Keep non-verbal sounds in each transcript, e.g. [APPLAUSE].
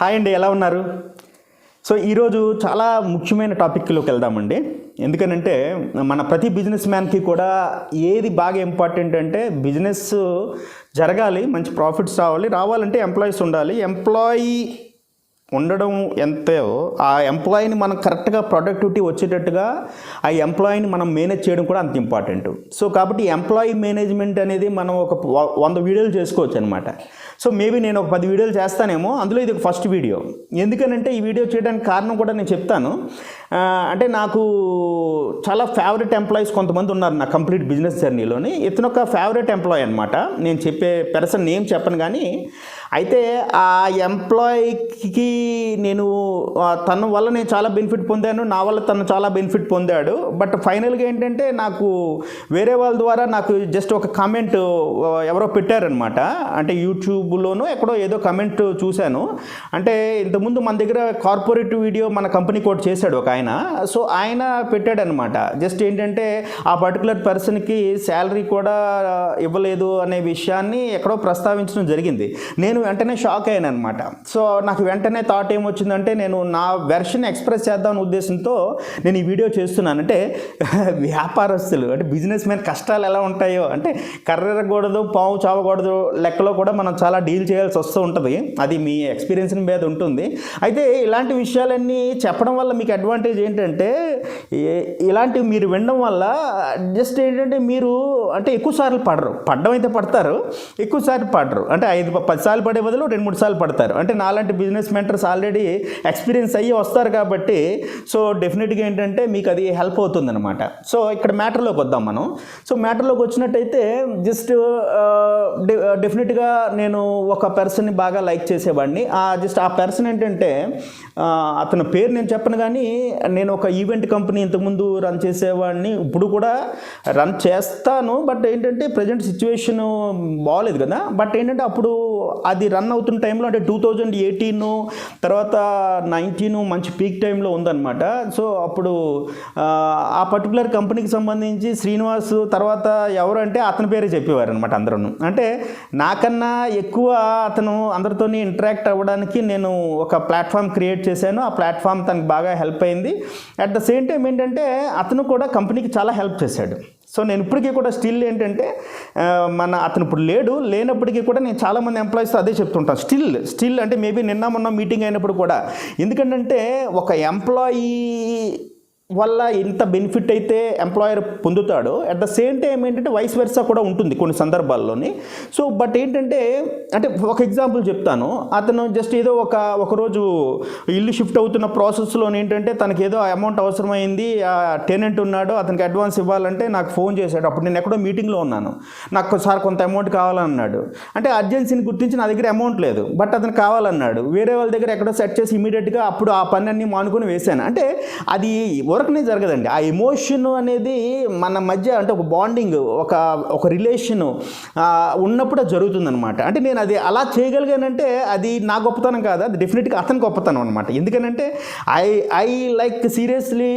Hi అండి ఎలా ఉన్నారు? సో ఈరోజు చాలా ముఖ్యమైన టాపిక్లోకి వెళ్దామండి. ఎందుకనంటే మన ప్రతి బిజినెస్ మ్యాన్కి కూడా ఏది బాగా ఇంపార్టెంట్ అంటే బిజినెస్ జరగాలి మంచి ప్రాఫిట్స్ రావాలి రావాలంటే ఎంప్లాయీస్ ఉండాలి. ఎంప్లాయీ ఉండడం ఎంతో ఆ ఎంప్లాయీని మనం కరెక్ట్గా ప్రొడక్టివిటీ వచ్చేటట్టుగా ఆ ఎంప్లాయీని మనం మేనేజ్ చేయడం కూడా అంత ఇంపార్టెంట్. సో కాబట్టి ఎంప్లాయీ మేనేజ్మెంట్ అనేది మనం ఒక వంద వీడియోలు చేసుకోవచ్చు అనమాట సో మేబీ నేను ఒక పది వీడియోలు చేస్తానేమో అందులో ఇది ఒక ఫస్ట్ వీడియో ఎందుకనంటే ఈ వీడియో చేయడానికి కారణం కూడా నేను చెప్తాను. అంటే నాకు చాలా ఫేవరెట్ ఎంప్లాయీస్ కొంతమంది ఉన్నారు నా కంప్లీట్ బిజినెస్ జర్నీలోని ఇతను ఒక ఫేవరెట్ ఎంప్లాయీ అనమాట నేను చెప్పే పెర్సన్ నేమ్ చెప్పను కానీ అయితే ఆ ఎంప్లాయీకి నేను తన వల్ల నేను చాలా బెనిఫిట్ పొందాను నా వల్ల తను చాలా బెనిఫిట్ పొందాడు. బట్ ఫైనల్గా ఏంటంటే నాకు వేరే వాళ్ళ ద్వారా నాకు జస్ట్ ఒక కామెంట్ ఎవరో పెట్టారనమాట అంటే యూట్యూబ్ యూట్యూబ్లోనూ ఎక్కడో ఏదో కమెంట్ చూశాను. అంటే ఇంతకుముందు మన దగ్గర కార్పొరేట్ వీడియో మన కంపెనీ కోట్ చేశాడు ఒక ఆయన. సో ఆయన పెట్టాడనమాట జస్ట్ ఏంటంటే ఆ పర్టికులర్ పర్సన్కి శాలరీ కూడా ఇవ్వలేదు అనే విషయాన్ని ఎక్కడో ప్రస్తావించడం జరిగింది. నేను వెంటనే షాక్ అయ్యాను అనమాట సో నాకు వెంటనే థాట్ ఏమొచ్చిందంటే నేను నా వెర్షన్ ఎక్స్ప్రెస్ చేద్దామనే ఉద్దేశంతో నేను ఈ వీడియో చేస్తున్నాను. అంటే [LAUGHS] వ్యాపారస్తులు అంటే బిజినెస్ మ్యాన్ కష్టాలు ఎలా ఉంటాయో అంటే కర్రెరకూడదు పావు చావకూడదు లెక్కలో కూడా మనం చాలా డీల్ చేయాల్సి వస్తూ ఉంటుంది. అది మీ ఎక్స్పీరియన్స్ మీద ఉంటుంది. అయితే ఇలాంటి విషయాలన్నీ చెప్పడం వల్ల మీకు అడ్వాంటేజ్ ఏంటంటే ఇలాంటివి మీరు వినడం వల్ల జస్ట్ ఏంటంటే మీరు అంటే ఎక్కువ సార్లు పడరు. పడడం అయితే పడతారు ఎక్కువ సార్లు పడరు. అంటే ఐదు పది సార్లు పడే బదులు రెండు మూడు సార్లు పడతారు. అంటే నాలాంటి బిజినెస్ మెంటర్స్ ఆల్రెడీ ఎక్స్పీరియన్స్ అయ్యి వస్తారు కాబట్టి సో డెఫినెట్గా ఏంటంటే మీకు అది హెల్ప్ అవుతుంది అనమాట సో ఇక్కడ మ్యాటర్లోకి వద్దాం మనం. సో మ్యాటర్లోకి వచ్చినట్టయితే జస్ట్ డెఫినెట్గా నేను ఒక పర్సన్ని బాగా లైక్ చేసేవాడిని. ఆ జస్ట్ ఆ పర్సన్ ఏంటంటే అతని పేరు నేను చెప్పను కానీ నేను ఒక ఈవెంట్ కంపెనీ ఇంతకుముందు రన్ చేసేవాడిని. ఇప్పుడు కూడా రన్ చేస్తాను. బట్ ఏంటంటే ప్రజెంట్ సిచ్యువేషన్ బాగాలేదు కదా. బట్ ఏంటంటే అప్పుడు అది రన్ అవుతున్న టైంలో అంటే టూ థౌజండ్ ఎయిటీన్ తర్వాత నైన్టీన్ మంచి పీక్ టైంలో ఉందన్నమాట. సో అప్పుడు ఆ, పర్టికులర్ కంపెనీకి సంబంధించి శ్రీనివాస్ తర్వాత ఎవరు అంటే అతని పేరే చెప్పేవారు అనమాట అందరూ అంటే నాకన్నా ఎక్కువ అతను అందరితోని ఇంటరాక్ట్ అవ్వడానికి నేను ఒక ప్లాట్ఫామ్ క్రియేట్ చేశాను ఆ ప్లాట్ఫామ్ తనకు బాగా హెల్ప్ అయింది. అట్ ద సేమ్ టైం ఏంటంటే అతను కూడా కంపెనీకి చాలా హెల్ప్ చేశాడు. సో నేను ఇప్పటికీ కూడా స్టిల్ ఏంటంటే మన అతను ఇప్పుడు లేడు లేనప్పటికీ కూడా నేను చాలామంది ఎంప్లాయీస్తో అదే చెప్తుంటాను. స్టిల్ స్టిల్ అంటే మేబీ నిన్న మొన్న మీటింగ్ అయినప్పుడు కూడా. ఎందుకంటే ఒక ఎంప్లాయీ వల్ల ఇంత బెనిఫిట్ అయితే ఎంప్లాయర్ పొందుతాడో. అట్ ద సేమ్ టైం ఏంటంటే వైస్ వెర్సా కూడా ఉంటుంది కొన్ని సందర్భాల్లోని. సో బట్ ఏంటంటే అంటే ఒక ఎగ్జాంపుల్ చెప్తాను. అతను జస్ట్ ఏదో ఒక ఒకరోజు ఇల్లు షిఫ్ట్ అవుతున్న ప్రాసెస్లో ఏంటంటే తనకి ఏదో అమౌంట్ అవసరమైంది ఆ టెనెంట్ ఉన్నాడు అతనికి అడ్వాన్స్ ఇవ్వాలంటే నాకు ఫోన్ చేశాడు. అప్పుడు నేను ఎక్కడో మీటింగ్లో ఉన్నాను. నాకు సార్ కొంత అమౌంట్ కావాలన్నాడు. అంటే అర్జెన్సీని గుర్తించి నా దగ్గర అమౌంట్ లేదు. బట్ అతను కావాలన్నాడు. వేరే వాళ్ళ దగ్గర ఎక్కడో సెట్ చేసి ఇమీడియట్గా అప్పుడు ఆ పని అన్ని మానుకొని వేశాను. అంటే అది ఊరకనే జరగదండి. ఆ ఎమోషన్ అనేది మన మధ్య అంటే ఒక బాండింగ్ ఒక ఒక రిలేషన్ ఉన్నప్పుడు అది జరుగుతుందనమాట అంటే నేను అది అలా చేయగలిగానంటే అది నా గొప్పతనం కాదు అది డెఫినెట్గా అతని గొప్పతనం అనమాట ఎందుకనంటే ఐ ఐ లైక్ సీరియస్లీ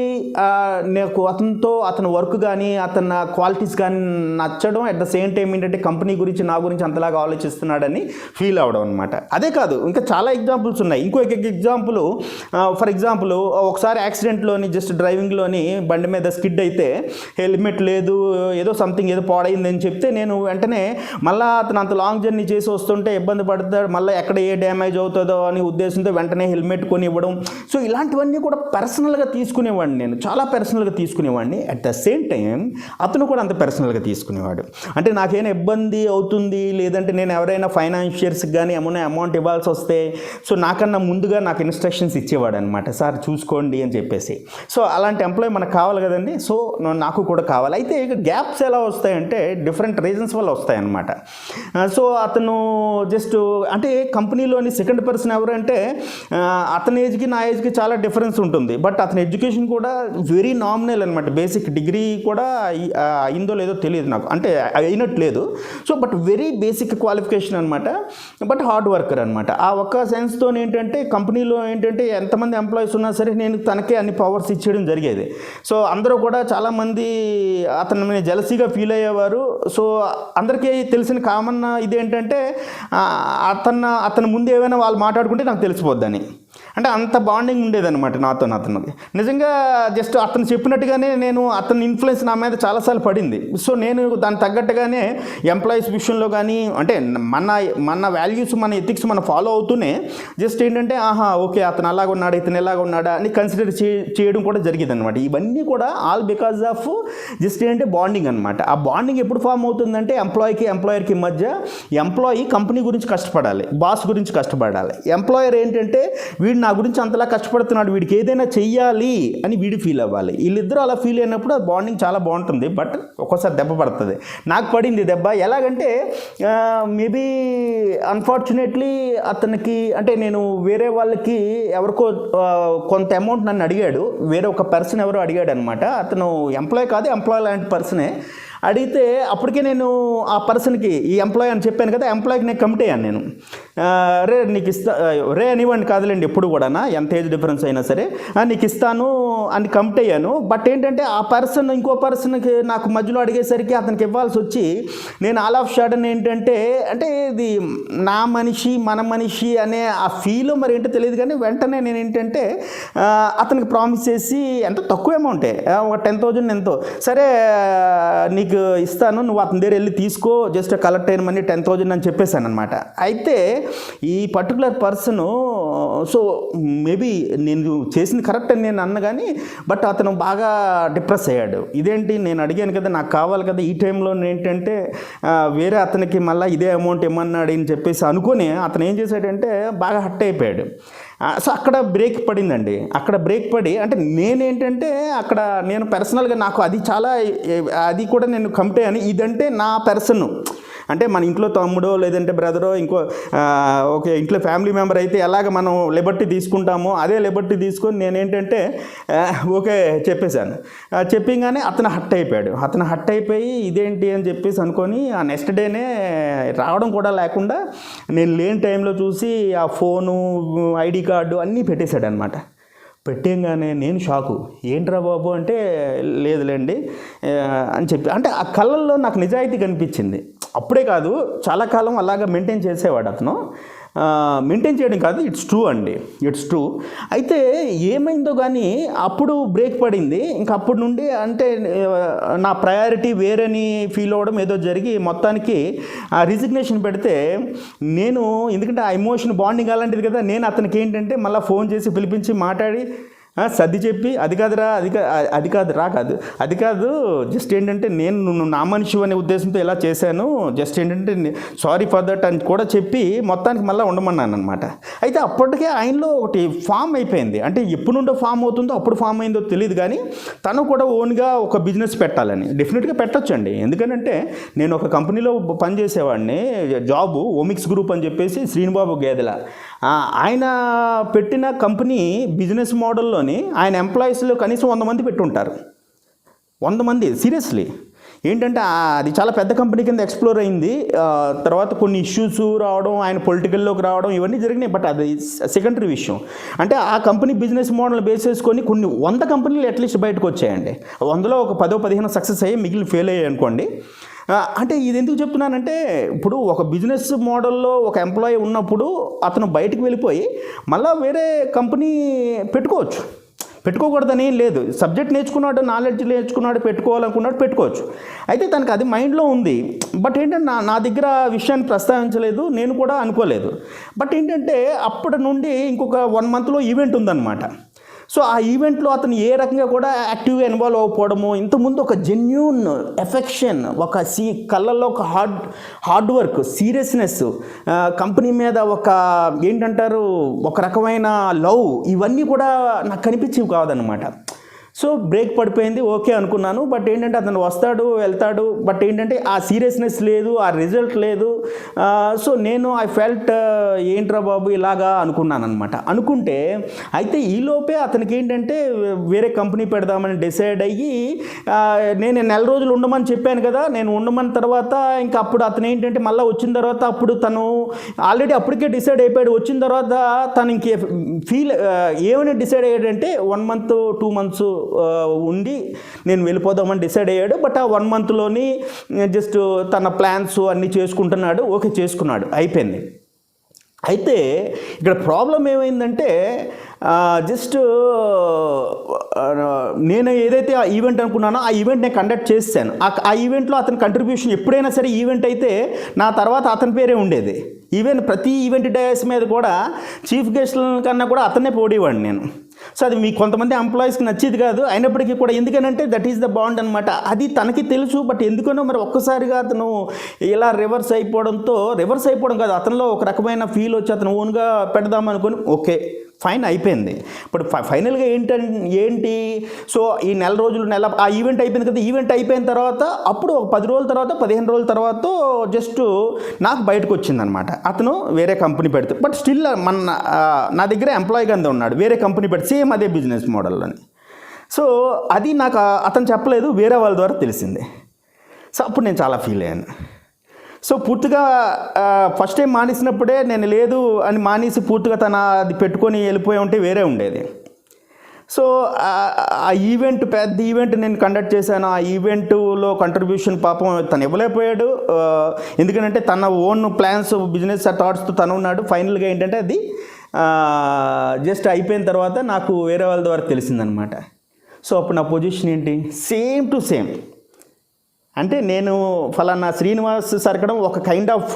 నాకు అతనితో అతని వర్క్ కానీ అతని క్వాలిటీస్ కానీ నచ్చడం అట్ ద సేమ్ టైం ఏంటంటే కంపెనీ గురించి నా గురించి అంతలాగా ఆలోచిస్తున్నాడని ఫీల్ అవడం అనమాట అదే కాదు ఇంకా చాలా ఎగ్జాంపుల్స్ ఉన్నాయి. ఇంకో ఎగ్జాంపుల్ ఫర్ ఎగ్జాంపుల్ ఒకసారి యాక్సిడెంట్లోని జస్ట్ డ్రైవ్ డ్రైవింగ్లోని బండి మీద స్కిడ్ అయితే హెల్మెట్ లేదు ఏదో సంథింగ్ ఏదో పాడైందని చెప్తే నేను వెంటనే మళ్ళీ అతను అంత లాంగ్ జర్నీ చేసి వస్తుంటే ఇబ్బంది పడతాడు. మళ్ళీ ఎక్కడ ఏ డ్యామేజ్ అవుతుందో అని ఉద్దేశంతో వెంటనే హెల్మెట్ కొని ఇవ్వడం సో ఇలాంటివన్నీ కూడా పర్సనల్గా తీసుకునేవాడిని నేను. చాలా పర్సనల్గా తీసుకునేవాడిని. అట్ ద సేమ్ టైం అతను కూడా అంత పర్సనల్గా తీసుకునేవాడు. అంటే నాకేమైనా ఇబ్బంది అవుతుంది లేదంటే నేను ఎవరైనా ఫైనాన్షియర్స్కి కానీ ఏమైనా అమౌంట్ ఇవ్వాల్సి వస్తే సో నాకన్నా ముందుగా నాకు ఇన్స్ట్రక్షన్స్ ఇచ్చేవాడు అనమాట సార్ చూసుకోండి అని చెప్పేసి. సో అలాంటి ఎంప్లాయీ మనకు కావాలి కదండి. సో నాకు కూడా కావాలి. అయితే ఇక గ్యాప్స్ ఎలా వస్తాయంటే డిఫరెంట్ రీజన్స్ వల్ల వస్తాయన్నమాట. సో అతను జస్ట్ అంటే కంపెనీలోని సెకండ్ పర్సన్ ఎవరంటే అతని ఏజ్కి నా ఏజ్కి చాలా డిఫరెన్స్ ఉంటుంది. బట్ అతని ఎడ్యుకేషన్ కూడా వెరీ నామినల్ అనమాట బేసిక్ డిగ్రీ కూడా అయిందో లేదో తెలియదు నాకు. అంటే అయినట్లేదు so but very basic qualification అనమాట బట్ హార్డ్ వర్కర్ అనమాట ఆ ఒక్క సెన్స్తో ఏంటంటే కంపెనీలో ఏంటంటే ఎంతమంది ఎంప్లాయీస్ ఉన్నా సరే నేను తనకే అన్ని పవర్స్ ఇచ్చేయడం జరిగేది. సో అందరూ కూడా చాలామంది అతని మీద జలసీగా ఫీల్ అయ్యేవారు. సో అందరికీ తెలిసిన కామన్ ఇది ఏంటంటే అతను అతని ముందు ఏమైనా వాళ్ళు మాట్లాడుకుంటే నాకు తెలిసిపోద్దని. అంటే అంత బాండింగ్ ఉండేదన్నమాట నాతో అతనికి. నిజంగా జస్ట్ అతను చెప్పినట్టుగానే నేను అతని ఇన్ఫ్లుయెన్స్ నా మీద చాలాసార్లు పడింది. సో నేను దానికి తగ్గట్టుగానే ఎంప్లాయీస్ విషయంలో కానీ అంటే మన మన వాల్యూస్ మన ఎథిక్స్ మనం ఫాలో అవుతూనే జస్ట్ ఏంటంటే ఆహా ఓకే అతను అలాగ ఉన్నాడు ఇతను ఎలాగ ఉన్నాడా అని కన్సిడర్ చే చేయడం కూడా జరిగింది అనమాట ఇవన్నీ కూడా ఆల్ బికాజ్ ఆఫ్ జస్ట్ ఏంటంటే బాండింగ్ అనమాట ఆ బాండింగ్ ఎప్పుడు ఫామ్ అవుతుందంటే ఎంప్లాయీకి ఎంప్లాయర్కి మధ్య ఎంప్లాయీ కంపెనీ గురించి కష్టపడాలి బాస్ గురించి కష్టపడాలి. ఎంప్లాయర్ ఏంటంటే వీడిని వీడు నా గురించి అంతలా కష్టపడుతున్నాడు వీడికి ఏదైనా చెయ్యాలి అని వీడు ఫీల్ అవ్వాలి. వీళ్ళిద్దరూ అలా ఫీల్ అయినప్పుడు ఆ బాండింగ్ చాలా బాగుంటుంది. బట్ ఒక్కోసారి దెబ్బ పడుతుంది. నాకు పడింది దెబ్బ. ఎలాగంటే మేబీ అన్ఫార్చునేట్లీ అతనికి అంటే నేను వేరే వాళ్ళకి ఎవరికో కొంత అమౌంట్ నన్ను అడిగాడు. వేరే ఒక పర్సన్ ఎవరో అడిగాడు అనమాట అతను ఎంప్లాయ్ కాదు ఎంప్లాయ్ లాంటి పర్సనే అడిగితే అప్పటికే నేను ఆ పర్సన్కి ఈ ఎంప్లాయ్ అని చెప్పాను కదా ఎంప్లాయ్కి నేను కమిట్ అయ్యాను నేను. రే నీకు ఇస్తా రే అనివ్వండి కాదులేండి ఎప్పుడు కూడా ఎంత ఏజ్ డిఫరెన్స్ అయినా సరే. నీకు ఇస్తాను అని కమిట్ అయ్యాను. బట్ ఏంటంటే ఆ పర్సన్ ఇంకో పర్సన్కి నాకు మధ్యలో అడిగేసరికి అతనికి ఇవ్వాల్సి వచ్చి నేను ఆల్ ఆఫ్ షాడన్ ఏంటంటే అంటే ఇది నా మనిషి మన మనిషి అనే ఆ ఫీల్ మరి ఏంటో తెలియదు కానీ వెంటనే నేను ఏంటంటే అతనికి ప్రామిస్ చేసి ఎంత తక్కువ అమౌంటే ఒక టెన్ థౌజండ్ ఎంతో. సరే నీకు ఇస్తాను నువ్వు అతని దగ్గర వెళ్ళి తీసుకో జస్ట్ కలెక్ట్ అయిన మనీ టెన్ థౌజండ్ అని చెప్పేశాను అనమాట అయితే ఈ పర్టికులర్ పర్సన్ సో మేబీ నేను చేసింది కరెక్ట్ అని నేను అన్న కానీ బట్ అతను బాగా డిప్రెస్ అయ్యాడు. ఇదేంటి? నేను అడిగాను కదా నాకు కావాలి కదా ఈ టైంలో ఏంటంటే వేరే అతనికి మళ్ళీ ఇదే అమౌంట్ ఇమ్మన్నాడు అని చెప్పేసి అనుకొని అతను ఏం చేశాడంటే బాగా హట్ అయిపోయాడు. సో అక్కడ బ్రేక్ పడిందండి. అక్కడ బ్రేక్ పడి అంటే నేనేంటంటే అక్కడ నేను పర్సనల్గా నాకు అది చాలా అది కూడా నేను కమిట్ అని ఇదంటే నా పర్సన్ అంటే మన ఇంట్లో తమ్ముడో లేదంటే బ్రదరో ఇంకో ఓకే ఇంట్లో ఫ్యామిలీ మెంబర్ అయితే ఎలాగ మనం లిబర్టీ తీసుకుంటామో అదే లిబర్టీ తీసుకొని నేనేంటంటే ఓకే చెప్పేశాను. చెప్పింగానే అతను హట్ అయిపోయాడు. అతను హట్ అయిపోయి ఇదేంటి అని చెప్పేసి అనుకొని ఆ నెక్స్ట్ డేనే రావడం కూడా లేకుండా నేను లేని టైంలో చూసి ఆ ఫోను ఐడి కార్డు అన్నీ పెట్టేశాడు అనమాట పెట్టేయంగానే నేను షాకు. ఏంట్రా బాబు అంటే లేదులేండి అని చెప్పి. అంటే ఆ కళ్ళల్లో నాకు నిజాయితీ కనిపించింది. అప్పుడే కాదు చాలా కాలం అలాగా మెయింటైన్ చేసేవాడు అతను. మెయింటైన్ చేయడం కాదు ఇట్స్ ట్రూ అండి. ఇట్స్ ట్రూ అయితే ఏమైందో కానీ అప్పుడు బ్రేక్ పడింది. ఇంకా అప్పటి నుండి అంటే నా ప్రయారిటీ వేరని ఫీల్ అవ్వడం ఏదో జరిగి మొత్తానికి ఆ రిజిగ్నేషన్ పెడితే నేను ఎందుకంటే ఆ ఎమోషన్ బాండింగ్ అలాంటిది కదా నేను అతనికి ఏంటంటే మళ్ళీ ఫోన్ చేసి పిలిపించి మాట్లాడి సర్ది చెప్పి అది కాదురా అది కా అది కాదు రా కాదు. అది కాదు జస్ట్ ఏంటంటే నేను నువ్వు నా మనిషి అనే ఉద్దేశంతో ఇలా చేశాను జస్ట్ ఏంటంటే సారీ ఫర్ దట్ అని కూడా చెప్పి మొత్తానికి మళ్ళీ ఉండమన్నాను అనమాట అయితే అప్పటికే ఆయనలో ఒకటి ఫామ్ అయిపోయింది. అంటే ఎప్పుడు నుండో ఫామ్ అవుతుందో అప్పుడు ఫామ్ అయిందో తెలియదు కానీ తను కూడా ఓన్గా ఒక బిజినెస్ పెట్టాలని. డెఫినెట్గా పెట్టొచ్చండి. ఎందుకంటే నేను ఒక కంపెనీలో పనిచేసేవాడిని జాబు ఓమిక్స్ గ్రూప్ అని చెప్పేసి శ్రీనిబాబు గేదెల. ఆయన పెట్టిన కంపెనీ బిజినెస్ మోడల్లోని ఆయన ఎంప్లాయీస్లో కనీసం వంద మంది పెట్టుంటారు. వంద మంది సీరియస్లీ. ఏంటంటే అది చాలా పెద్ద కంపెనీ కింద ఎక్స్ప్లోర్ అయింది. తర్వాత కొన్ని ఇష్యూస్ రావడం ఆయన పొలిటికల్లోకి రావడం ఇవన్నీ జరిగినాయి. బట్ అది సెకండరీ విషయం. అంటే ఆ కంపెనీ బిజినెస్ మోడల్ బేస్ చేసుకొని కొన్ని వంద కంపెనీలు అట్లీస్ట్ బయటకు వచ్చాయండి. వందలో ఒక పదో పదిహేను సక్సెస్ అయ్యి మిగిలిన ఫెయిల్ అయ్యాయి అనుకోండి. అంటే ఇది ఎందుకు చెప్తున్నానంటే ఇప్పుడు ఒక బిజినెస్ మోడల్లో ఒక ఎంప్లాయీ ఉన్నప్పుడు అతను బయటికి వెళ్ళిపోయి మళ్ళీ వేరే కంపెనీ పెట్టుకోవచ్చు. పెట్టుకోకూడదని ఏం లేదు. సబ్జెక్ట్ నేర్చుకున్నాడు నాలెడ్జ్ నేర్చుకున్నాడు పెట్టుకోవాలనుకున్నాడు పెట్టుకోవచ్చు. అయితే తనకు అది మైండ్లో ఉంది. బట్ ఏంటంటే నా నా దగ్గర విషయాన్ని ప్రస్తావించలేదు నేను కూడా అనుకోలేదు. బట్ ఏంటంటే అప్పటి నుండి ఇంకొక వన్ మంత్లో ఈవెంట్ ఉందన్నమాట. సో ఆ ఈవెంట్లో అతను ఏ రకంగా కూడా యాక్టివ్గా ఇన్వాల్వ్ అవ్వకపోవడము ఇంతకుముందు ఒక జెన్యున్ ఎఫెక్షన్ ఒక సీ కళ్ళల్లో ఒక hard hard work seriousness company మీద ఒక ఏంటంటారు ఒక రకమైన లవ్ ఇవన్నీ కూడా నాకు కనిపించేవి కాదనమాట సో బ్రేక్ పడిపోయింది ఓకే అనుకున్నాను. బట్ ఏంటంటే అతను వస్తాడు వెళ్తాడు. బట్ ఏంటంటే ఆ సీరియస్నెస్ లేదు ఆ రిజల్ట్ లేదు. సో నేను ఐ ఫెల్ట్ ఏంట్రా బాబు ఇలాగా అనుకున్నాను అనమాట అనుకుంటే అయితే ఈలోపే అతనికి ఏంటంటే వేరే కంపెనీ పెడదామని డిసైడ్ అయ్యి నేను నెల రోజులు ఉండమని చెప్పాను కదా నేను ఉండమని తర్వాత ఇంకా అప్పుడు అతను ఏంటంటే మళ్ళీ వచ్చిన తర్వాత అప్పుడు తను ఆల్రెడీ అప్పటికే డిసైడ్ అయిపోయాడు. వచ్చిన తర్వాత తను ఇంకే ఫీల్ ఏమైనా డిసైడ్ అయ్యాడంటే వన్ మంత్ టూ మంత్స్ ఉండి నేను వెళ్ళిపోదామని డిసైడ్ అయ్యాడు. బట్ ఆ వన్ మంత్లోని జస్ట్ తన ప్లాన్స్ అన్నీ చేసుకుంటున్నాడు. ఓకే చేసుకున్నాడు. అయిపోయింది. అయితే ఇక్కడ ప్రాబ్లం ఏమైందంటే జస్ట్ నేను ఏదైతే ఆ ఈవెంట్ అనుకున్నానో ఆ ఈవెంట్ నేను కండక్ట్ చేశాను. ఆ ఆ ఈవెంట్లో అతని కంట్రిబ్యూషన్ ఎప్పుడైనా సరే ఈవెంట్ అయితే నా తర్వాత అతని పేరే ఉండేది. ఈవెన్ ప్రతి ఈవెంట్ డేస్ మీద కూడా చీఫ్ గెస్ట్ల కన్నా కూడా అతనే పోడేవాడిని నేను. సో అది మీ కొంతమంది ఎంప్లాయీస్కి నచ్చేది కాదు. అయినప్పటికీ కూడా ఎందుకనంటే దట్ ఈస్ ద బాండ్ అనమాట అది తనకి తెలుసు బట్ ఎందుకనో మరి ఒక్కసారిగా అతను ఇలా రివర్స్ అయిపోవడంతో రివర్స్ అయిపోవడం కాదు. అతనిలో ఒక రకమైన ఫీల్ వచ్చి అతను ఓన్గా పెడదాం ఓకే. ఫైన్ అయిపోయింది. ఇప్పుడు ఫై- ఫైనల్గా ఏంటం ఏంటి? సో ఈ నెల రోజులు నెల ఆ ఈవెంట్ అయిపోయింది కదా ఈవెంట్ అయిపోయిన తర్వాత అప్పుడు ఒక పది రోజుల తర్వాత పదిహేను రోజుల తర్వాత జస్ట్ నాకు బయటకు వచ్చిందనమాట అతను వేరే కంపెనీ పెడితే బట్ స్టిల్ మన నా దగ్గర ఎంప్లాయీగానే కింద ఉన్నాడు వేరే కంపెనీ పెడితే సేమ్ అదే బిజినెస్ మోడల్లోని. సో అది నాకు అతను చెప్పలేదు వేరే వాళ్ళ ద్వారా తెలిసింది. సో అప్పుడు నేను చాలా ఫీల్ అయ్యాను. సో పూర్తిగా ఫస్ట్ టైం మానేసినప్పుడే నేను లేదు అని మానేసి పూర్తిగా తన అది పెట్టుకొని వెళ్ళిపోయి ఉంటే వేరే ఉండేది. సో ఆ- ఈవెంట్ పెద్ద ఈవెంట్ నేను కండక్ట్ చేశాను. ఆ ఈవెంట్లో కంట్రిబ్యూషన్ పాపం తను ఇవ్వలేకపోయాడు. ఎందుకంటే తన ఓన్ ప్లాన్స్ బిజినెస్ థాట్స్తో తను ఉన్నాడు. ఫైనల్గా ఏంటంటే అది జస్ట్ అయిపోయిన తర్వాత నాకు వేరే వాళ్ళ ద్వారా తెలిసిందనమాట. సో అప్పుడు నా పొజిషన్ ఏంటి? సేమ్ టు సేమ్ అంటే నేను ఫలానా శ్రీనివాస్ సరకడం ఒక కైండ్ ఆఫ్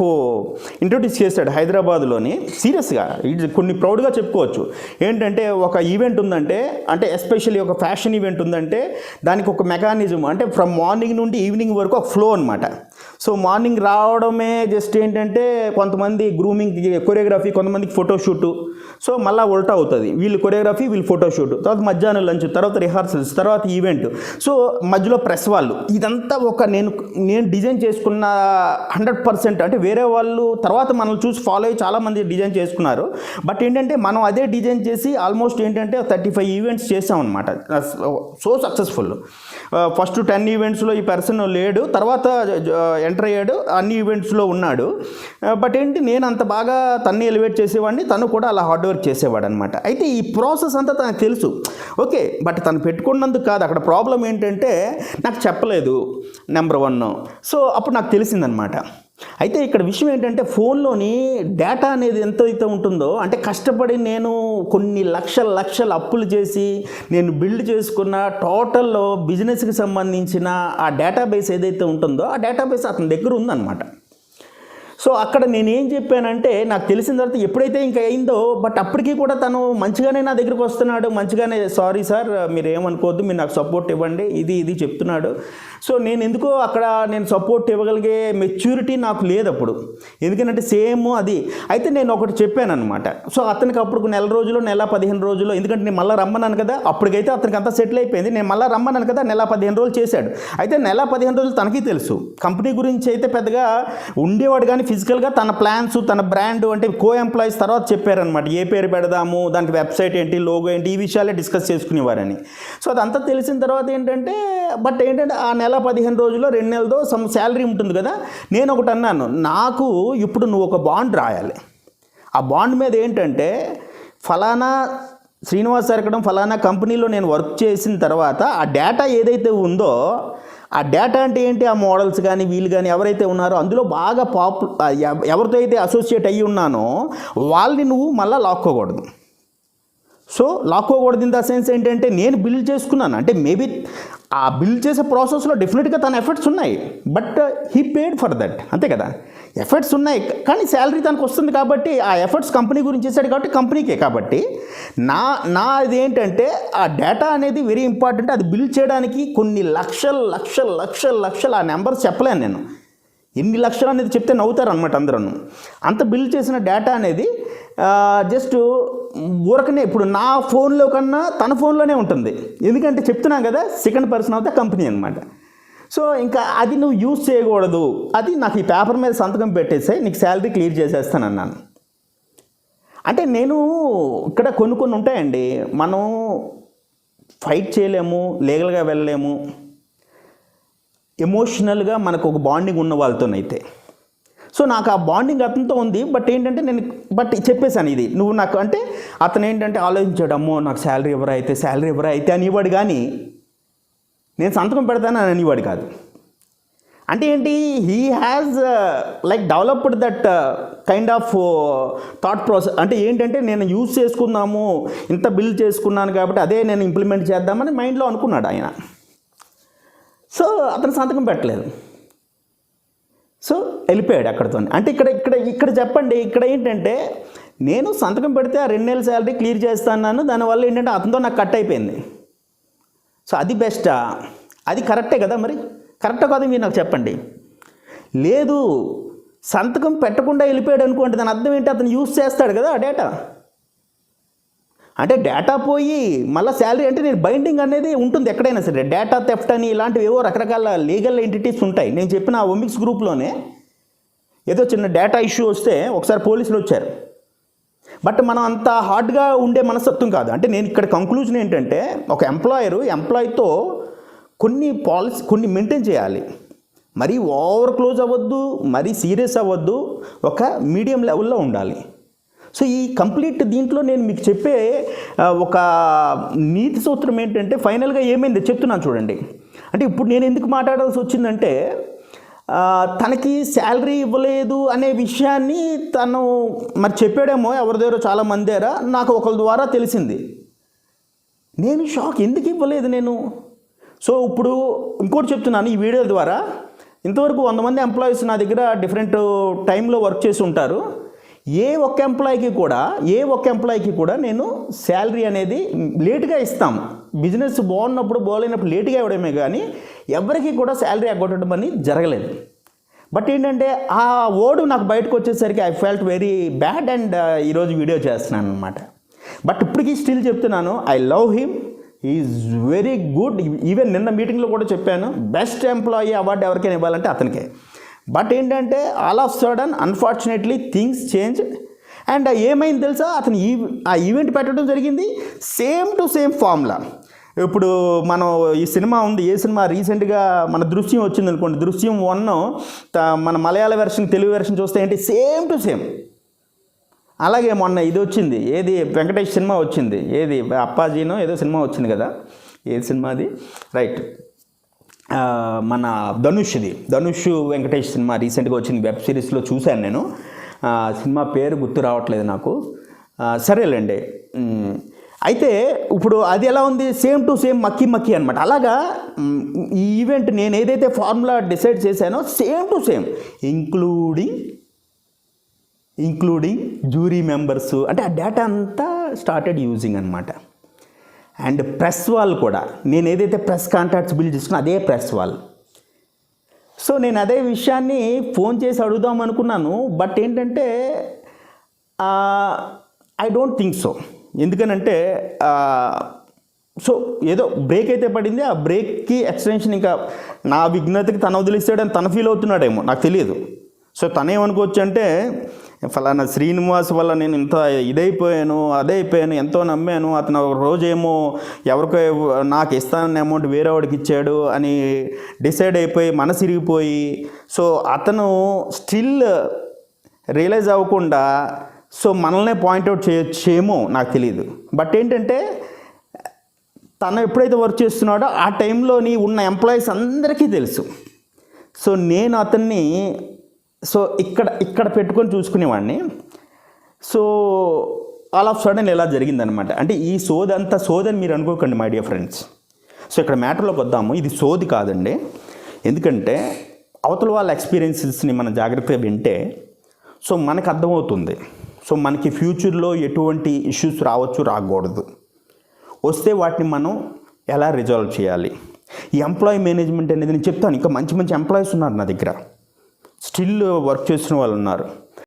ఇంట్రొడ్యూస్ చేశాడు హైదరాబాద్లోని. సీరియస్గా ఇది కొన్ని ప్రౌడ్గా చెప్పుకోవచ్చు. ఏంటంటే ఒక ఈవెంట్ ఉందంటే అంటే ఎస్పెషల్లీ ఒక ఫ్యాషన్ ఈవెంట్ ఉందంటే దానికి ఒక మెకానిజం అంటే ఫ్రమ్ మార్నింగ్ నుండి ఈవినింగ్ వరకు ఒక ఫ్లో అనమాట సో మార్నింగ్ రావడమే జస్ట్ ఏంటంటే కొంతమంది గ్రూమింగ్ కొరియోగ్రఫీ కొంతమందికి ఫోటోషూటు సో మళ్ళీ ఉల్టా అవుతుంది. వీళ్ళు కొరియోగ్రఫీ వీళ్ళు ఫోటోషూట్ తర్వాత మధ్యాహ్నం లంచ్ తర్వాత రిహార్సల్స్ తర్వాత ఈవెంట్ సో మధ్యలో ప్రెస్ వాళ్ళు. ఇదంతా ఒక నేను నేను డిజైన్ చేసుకున్న హండ్రెడ్ పర్సెంట్ అంటే వేరే వాళ్ళు తర్వాత మనల్ని చూసి ఫాలో అయ్యి చాలామంది డిజైన్ చేసుకున్నారు. బట్ ఏంటంటే మనం అదే డిజైన్ చేసి ఆల్మోస్ట్ ఏంటంటే థర్టీ ఫైవ్ ఈవెంట్స్ చేసాం అనమాట సో సక్సెస్ఫుల్ ఫస్ట్ టెన్ ఈవెంట్స్లో ఈ పర్సన్ లేడు తర్వాత uh, ఎంటర్ అయ్యాడు అన్ని ఈవెంట్స్లో ఉన్నాడు. Uh, బట్ ఏంటి నేను అంత బాగా తన్ని ఎలివేట్ చేసేవాడిని తను కూడా అలా హార్డ్ వర్క్ చేసేవాడు అనమాట అయితే ఈ ప్రాసెస్ అంతా తనకు తెలుసు. ఓకే బట్ తను పెట్టుకున్నందుకు కాదు అక్కడ ప్రాబ్లం ఏంటంటే నాకు చెప్పలేదు. నెంబర్ వన్ సో అప్పుడు నాకు తెలిసిందనమాట అయితే ఇక్కడ విషయం ఏంటంటే ఫోన్లోని డేటా అనేది ఎంత అయితే ఉంటుందో అంటే కష్టపడి నేను కొన్ని లక్షల లక్షల అప్పులు చేసి నేను బిల్డ్ చేసుకున్న టోటల్లో బిజినెస్కి సంబంధించిన ఆ డేటాబేస్ ఏదైతే ఉంటుందో ఆ డేటాబేస్ అతని దగ్గర ఉందన్నమాట. సో అక్కడ నేను ఏం చెప్పానంటే నాకు తెలిసిన తర్వాత ఎప్పుడైతే ఇంకా అయిందో బట్ అప్పటికీ కూడా తను మంచిగానే నా దగ్గరికి వస్తున్నాడు. మంచిగానే సారీ సార్ మీరు ఏమనుకోవద్దు మీరు నాకు సపోర్ట్ ఇవ్వండి ఇది ఇది చెప్తున్నాడు. సో నేను ఎందుకో అక్కడ నేను సపోర్ట్ ఇవ్వగలిగే మెచ్యూరిటీ నాకు లేదు అప్పుడు. ఎందుకంటే సేమ్ అది. అయితే నేను ఒకటి చెప్పాను అనమాట సో అతనికి అప్పుడు నెల రోజులు నెల పదిహేను రోజులు ఎందుకంటే నేను మళ్ళీ రమ్మన్నాను కదా అప్పటికైతే అతనికి అంతా సెటిల్ అయిపోయింది. నేను మళ్ళీ రమ్మన్నాను కదా నెల పదిహేను రోజులు చేశాడు. అయితే నెల పదిహేను రోజులు తనకి తెలుసు. కంపెనీ గురించి అయితే పెద్దగా ఉండేవాడు కానీ ఫిజికల్గా తన ప్లాన్స్ తన బ్రాండ్ అంటే కో ఎంప్లాయీస్ తర్వాత చెప్పారనమాట ఏ పేరు పెడదాము దానికి వెబ్సైట్ ఏంటి లోగో ఏంటి ఈ విషయాలే డిస్కస్ చేసుకునేవారని. సో అదంతా తెలిసిన తర్వాత ఏంటంటే బట్ ఏంటంటే ఆ నెల పదిహేను రోజుల్లో రెండు నెలతో సమ్ శాలరీ ఉంటుంది కదా నేను ఒకటి అన్నాను నాకు ఇప్పుడు నువ్వు ఒక బాండ్ రాయాలి. ఆ బాండ్ మీద ఏంటంటే ఫలానా శ్రీనివాస్ సరకడం ఫలానా కంపెనీలో నేను వర్క్ చేసిన తర్వాత ఆ డేటా ఏదైతే ఉందో ఆ డేటా అంటే ఏంటి? ఆ మోడల్స్ కానీ వీళ్ళు కానీ ఎవరైతే ఉన్నారో అందులో బాగా పాపు ఎవరితో అయితే అసోసియేట్ అయ్యి ఉన్నానో వాళ్ళని నువ్వు మళ్ళీ లాక్కోకూడదు సో లాక్కోకూడదు ఇన్ ద సెన్స్ ఏంటంటే నేను బిల్డ్ చేసుకున్నాను. అంటే మేబీ ఆ బిల్డ్ చేసే ప్రాసెస్లో డెఫినెట్గా తన ఎఫర్ట్స్ ఉన్నాయి. But he paid for that అంతే కదా? ఎఫర్ట్స్ ఉన్నాయి. కానీ శాలరీ తనకు వస్తుంది కాబట్టి ఆ ఎఫర్ట్స్ కంపెనీ గురించి చేశాడు కాబట్టి కంపెనీకే కాబట్టి నా నా ఇదేంటంటే ఆ డేటా అనేది వెరీ ఇంపార్టెంట్ అది బిల్డ్ చేయడానికి కొన్ని లక్షల లక్షల లక్షల లక్షలు ఆ నెంబర్స్ చెప్పలేను నేను. ఎన్ని లక్షలు అనేది చెప్తే నవ్వుతారు అనమాట అందరూ అంత బిల్డ్ చేసిన డేటా అనేది uh, జస్ట్ ఊరకనే ఇప్పుడు నా ఫోన్లో కన్నా తన ఫోన్లోనే ఉంటుంది. ఎందుకంటే చెప్తున్నాం కదా second person of the company అనమాట సో ఇంకా అది నువ్వు యూజ్ చేయకూడదు. అది నాకు ఈ పేపర్ మీద సంతకం పెట్టేస్తే నీకు శాలరీ క్లియర్ చేసేస్తాను అన్నాను. అంటే నేను ఇక్కడ కొన్ని కొన్ని ఉంటాయండి. మనం ఫైట్ చేయలేము లీగల్గా వెళ్ళలేము. ఎమోషనల్గా మనకు ఒక బాండింగ్ ఉన్న వాళ్ళతోనైతే. సో నాకు ఆ బాండింగ్ అతనితో ఉంది. బట్ ఏంటంటే నేను బట్ చెప్పేశాను ఇది. నువ్వు నాకు అంటే అతను ఏంటంటే ఆలోచించాడు అమ్మో నాకు శాలరీ ఎవరు అయితే శాలరీ ఎవరు అయితే అనేవాడు కానీ నేను సంతకం పెడతాను అని అనేవాడు కాదు. అంటే ఏంటి he has like developed that kind of thought process అంటే ఏంటంటే నేను యూజ్ చేసుకుందాము ఇంత బిల్డ్ చేసుకున్నాను కాబట్టి అదే నేను ఇంప్లిమెంట్ చేద్దామని మైండ్లో అనుకున్నాడు ఆయన. సో అతను సంతకం పెట్టలేదు. సో వెళ్ళిపోయాడు అక్కడతో అంటే ఇక్కడ ఇక్కడ ఇక్కడ చెప్పండి ఇక్కడ ఏంటంటే నేను సంతకం పెడితే ఆ రెండు నెలల శాలరీ క్లియర్ చేస్తాను దానివల్ల ఏంటంటే అతనితో నాకు కట్ అయిపోయింది. సో అది బెస్టా? అది కరెక్టే కదా మరి? కరెక్టా కాదు మీరు నాకు చెప్పండి? లేదు సంతకం పెట్టకుండా వెళ్ళిపోయాడు అనుకోండి దాని అర్థం ఏంటి? అతను యూస్ చేస్తాడు కదా ఆ డేటా. అంటే డేటా పోయి మళ్ళీ శాలరీ అంటే నేను బైండింగ్ అనేది ఉంటుంది ఎక్కడైనా సరే. డేటా థెఫ్ట్ అని ఇలాంటివి ఏవో రకరకాల లీగల్ ఎంటిటీస్ ఉంటాయి. నేను చెప్పిన ఆ ఒమిక్స్ గ్రూప్లోనే ఏదో చిన్న డేటా ఇష్యూ వస్తే ఒకసారి పోలీసులు వచ్చారు. బట్ మనం అంత హార్డ్గా ఉండే మనస్తత్వం కాదు. అంటే నేను ఇక్కడ కంక్లూజన్ ఏంటంటే ఒక ఎంప్లాయరు ఎంప్లాయీతో కొన్ని పాలసీ కొన్ని మెయింటైన్ చేయాలి. మరీ ఓవర్ క్లోజ్ అవ్వద్దు మరీ సీరియస్ అవ్వద్దు ఒక మీడియం లెవెల్లో ఉండాలి. సో ఈ కంప్లీట్ దీంట్లో నేను మీకు చెప్పే ఒక నీతి సూత్రం ఏంటంటే ఫైనల్గా ఏమైంది చెప్తున్నాను చూడండి. అంటే ఇప్పుడు నేను ఎందుకు మాట్లాడాల్సి వచ్చిందంటే తనకి శాలరీ ఇవ్వలేదు అనే విషయాన్ని తను మరి చెప్పాడేమో ఎవరి దగ్గర చాలా మంది దగ్గర నాకు ఒకరి ద్వారా తెలిసింది. నేను షాక్ ఎందుకు ఇవ్వలేదు నేను? సో ఇప్పుడు ఇంకోటి చెప్తున్నాను ఈ వీడియో ద్వారా. ఇంతవరకు వంద మంది ఎంప్లాయీస్ నా దగ్గర డిఫరెంట్ టైంలో వర్క్ చేసి ఉంటారు. ఏ ఒక్క ఎంప్లాయీకి కూడా ఏ ఒక్క ఎంప్లాయీకి కూడా నేను శాలరీ అనేది లేట్గా ఇస్తాం బిజినెస్ బాగున్నప్పుడు బాగోలేనప్పుడు లేట్గా ఇవ్వడమే కానీ ఎవరికి కూడా శాలరీ అగ్గొట్టడం అని జరగలేదు. బట్ ఏంటంటే ఆ ఓడు నాకు బయటకు వచ్చేసరికి I felt very bad and ఈరోజు వీడియో చేస్తున్నాను అనమాట బట్ ఇప్పటికీ స్టిల్ చెప్తున్నాను I love him is very good even నిన్న మీటింగ్లో కూడా చెప్పాను బెస్ట్ ఎంప్లాయీ అవార్డు ఎవరికైనా ఇవ్వాలంటే అతనికే. బట్ ఏంటంటే all of sudden unfortunately things change and ఏమైంది తెలుసా? అతను ఈ ఆ ఈవెంట్ పెట్టడం జరిగింది. సేమ్ టు సేమ్ ఫార్ములా ఇప్పుడు మనం ఈ సినిమా ఉంది. ఏ సినిమా? రీసెంట్గా మన దృశ్యం వచ్చింది అనుకోండి. దృశ్యం వన్ మన మలయాళ వెర్షన్ తెలుగు వెర్షన్ చూస్తే ఏంటి? సేమ్ టు సేమ్ అలాగే మొన్న ఇది వచ్చింది. ఏది? వెంకటేష్ సినిమా వచ్చింది. ఏది? అప్పాజీనో ఏదో సినిమా వచ్చింది కదా? ఏది సినిమా అది? రైట్ మన ధనుష్ది. ధనుష్ వెంకటేష్ సినిమా రీసెంట్గా వచ్చింది వెబ్ సిరీస్లో చూశాను నేను. సినిమా పేరు గుర్తు రావట్లేదు నాకు. సరేలేండి. అయితే ఇప్పుడు అది ఎలా ఉంది? సేమ్ టు సేమ్ మక్కి మక్కి అనమాట అలాగా ఈ ఈవెంట్ నేను ఏదైతే ఫార్ములా డిసైడ్ చేశానో same to same including including jury members. అంటే ఆ డేటా అంతా స్టార్టెడ్ యూజింగ్ అనమాట అండ్ ప్రెస్ వాల్ కూడా. నేను ఏదైతే ప్రెస్ కాంటాక్ట్స్ బిల్డ్ చేసుకున్నా అదే ప్రెస్ వాళ్ళు సో నేను అదే విషయాన్ని ఫోన్ చేసి అడుగుదాం అనుకున్నాను. బట్ ఏంటంటే ఐ డోంట్ థింక్ సో. ఎందుకనంటే సో ఏదో బ్రేక్ అయితే పడింది. ఆ బ్రేక్కి ఎక్స్టెన్షన్ ఇంకా నా విఘ్నతకి తన వదిలిస్తాడని తన ఫీల్ అవుతున్నాడేమో. నాకు తెలియదు. సో తనేమనుకోవచ్చు అంటే ఫలానా శ్రీనివాస్ వల్ల నేను ఇంత ఇదైపోయాను అదే అయిపోయాను ఎంతో నమ్మాను. అతను ఒక రోజేమో ఎవరికో నాకు ఇస్తానన్న అమౌంట్ వేరేవాడికి ఇచ్చాడు అని డిసైడ్ అయిపోయి మనసు ఇరిగిపోయి సో అతను స్టిల్ రియలైజ్ అవ్వకుండా సో మనల్నే పాయింట్అవుట్ చేయొచ్చేమో నాకు తెలియదు బట్ ఏంటంటే తను ఎప్పుడైతే వర్క్ చేస్తున్నాడో ఆ టైంలోని ఉన్న ఎంప్లాయీస్ అందరికీ తెలుసు. సో నేను అతన్ని సో ఇక్కడ ఇక్కడ పెట్టుకొని చూసుకునేవాడిని. సో ఆల్ ఆఫ్ సడన్ ఇలా జరిగిందనమాట అంటే ఈ సోది అంతా సోది అని మీరు అనుకోకండి మై డియర్ ఫ్రెండ్స్ సో ఇక్కడ మ్యాటర్లోకి వద్దాము. ఇది సోది కాదండి. ఎందుకంటే అవతల వాళ్ళ ఎక్స్పీరియన్సెస్ని మనం జాగ్రత్తగా వింటే సో మనకు అర్థమవుతుంది. సో మనకి ఫ్యూచర్లో ఎటువంటి ఇష్యూస్ రావచ్చు రాకూడదు. వస్తే వాటిని మనం ఎలా రిజాల్వ్ చేయాలి? ఈ ఎంప్లాయీ మేనేజ్మెంట్ అనేది నేను చెప్తాను. ఇంకా మంచి మంచి ఎంప్లాయీస్ ఉన్నారు నా దగ్గర. స్టిల్ వర్క్ చేస్తున్న వాళ్ళు ఉన్నారు